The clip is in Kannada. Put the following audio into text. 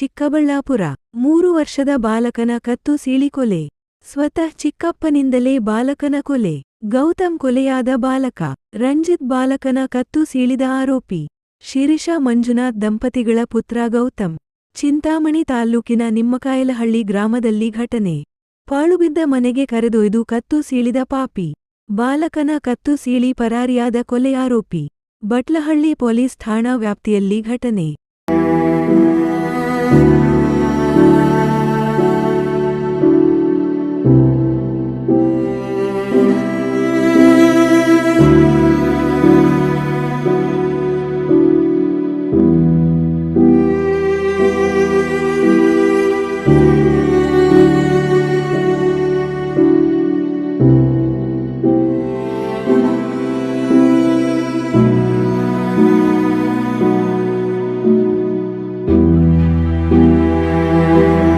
ಚಿಕ್ಕಬಳ್ಳಾಪುರ. ಮೂರು ವರ್ಷದ ಬಾಲಕನ ಕತ್ತು ಸೀಳಿಕೊಲೆ. ಸ್ವತಃ ಚಿಕ್ಕಪ್ಪನಿಂದಲೇ ಬಾಲಕನ ಕೊಲೆ. ಗೌತಮ್ ಕೊಲೆಯಾದ ಬಾಲಕ. ರಂಜಿತ್ ಬಾಲಕನ ಕತ್ತು ಸೀಳಿದ ಆರೋಪಿ. ಶಿರಿಷಾ ಮಂಜುನಾಥ್ ದಂಪತಿಗಳ ಪುತ್ರ ಗೌತಮ್. ಚಿಂತಾಮಣಿ ತಾಲ್ಲೂಕಿನ ನಿಮ್ಮಕಾಯಲಹಳ್ಳಿ ಗ್ರಾಮದಲ್ಲಿ ಘಟನೆ. ಪಾಳುಬಿದ್ದ ಮನೆಗೆ ಕರೆದೊಯ್ದು ಕತ್ತು ಸೀಳಿದ ಪಾಪಿ. ಬಾಲಕನ ಕತ್ತು ಸೀಳಿ ಪರಾರಿಯಾದ ಕೊಲೆ ಆರೋಪಿ. ಬಟ್ಲಹಳ್ಳಿ ಪೊಲೀಸ್ ಠಾಣಾ ವ್ಯಾಪ್ತಿಯಲ್ಲಿ ಘಟನೆ. Thank you.